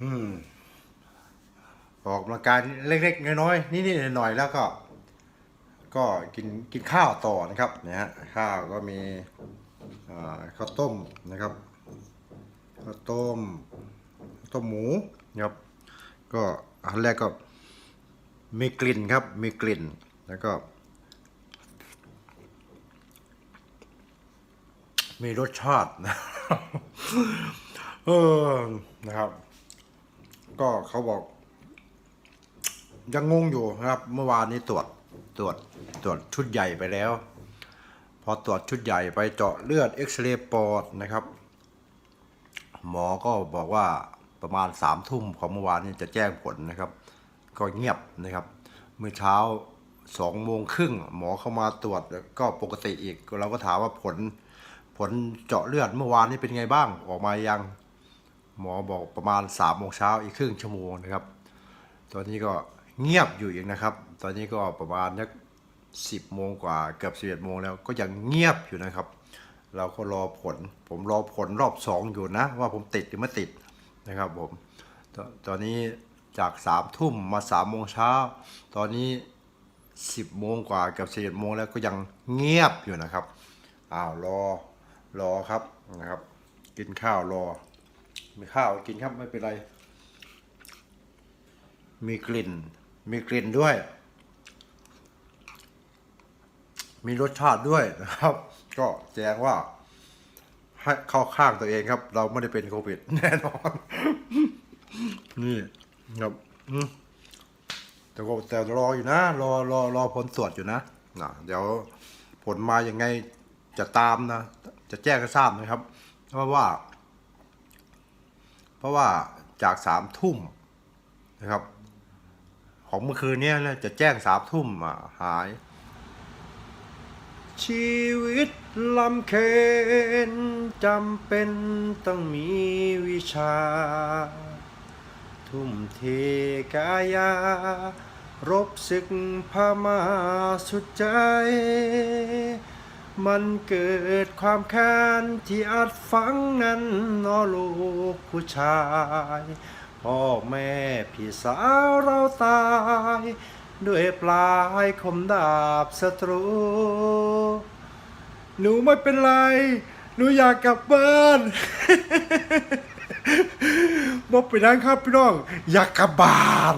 อืม ออกกำลังกายเล็กๆน้อยๆนิดๆหน่อยๆแล้วก็ ก็กินกินข้าวต่อนะครับเนี่ยฮะข้าวก็มีข้าวต้มนะครับข้าวต้มต้มหมูนะครับ ก็อันแรกก็มีกลิ่นครับ มีกลิ่นแล้วก็ มีรสชาตินะเออนะครับ ก็เขาบอก ยังงงอยู่นะครับ เมื่อวานนี้ตรวจตรวจตรวจชุดใหญ่ไปแล้ว พอตรวจชุดใหญ่ไปเจาะเลือดเอ็กซเรย์ปอดนะครับ หมอก็บอกว่าประมาณสามทุ่มของเมื่อวานนี้จะแจ้งผลนะครับ ก็เงียบนะครับ เมื่อเช้าสองโมงครึ่งหมอเข้ามาตรวจก็ปกติอีกเราก็ถามว่าผล ผลเจาะเลือดเมื่อวานนี้เป็นไงบ้างออกมายัง หมอบอกประมาณสามโมงเช้าอีกครึ่งชั่วโมงนะครับ ตอนนี้ก็เงียบอยู่อีกนะครับ ตอนนี้ก็ประมาณนักสิบโมงกว่าเกือบสิบเอ็ดโมงแล้วก็ยังเงียบอยู่นะครับ เราก็รอผล ผมรอผลรอบสองอยู่นะ ว่าผมติดหรือไม่ติดนะครับผมตตอนนี้จากสามทุ่มมาสามโมงเช้า ตอนนี้สิบโมงกว่าเกือบสิบเอ็ดโมงแล้วก็ยังเงียบอยู่นะครับอ้าวรอรอครับนะครับ กินข้าวรอ มีข้าวกินครับไม่เป็นไร มีกลิ่น มีกลิ่นด้วย มีรสชาติด้วยนะครับ ก็แจ้งว่าให้เข้าข้างตัวเองครับ เราไม่ได้เป็นโควิด แน่นอน นี่ครับแต่ก็แต่รออยู่นะ รอรอรอผลตรวจอยู่นะนะเดี๋ยวผลมายังไงจะตามนะ จะแจ้งให้ทราบนะครับ เพราะว่า เพราะว่าจากสามทุ่มนะครับ ของเมื่อคืนนี้จะแจ้งสามทุ่มหาย ชีวิตลำเคนจำเป็นต้องมีวิชา ทุ่มเทกายารบศึกพามาสุดใจ มันเกิดความแค้นที่อัดฝังนั้นนอลูกผู้ชาย พ่อแม่พี่สาวเราตาย ด้วยปลายคมดาบศัตรู หนูไม่เป็นไร หนูอยากกลับบ้านบอกไปนั่งครับพี่น้อง อยากกลับบ้าน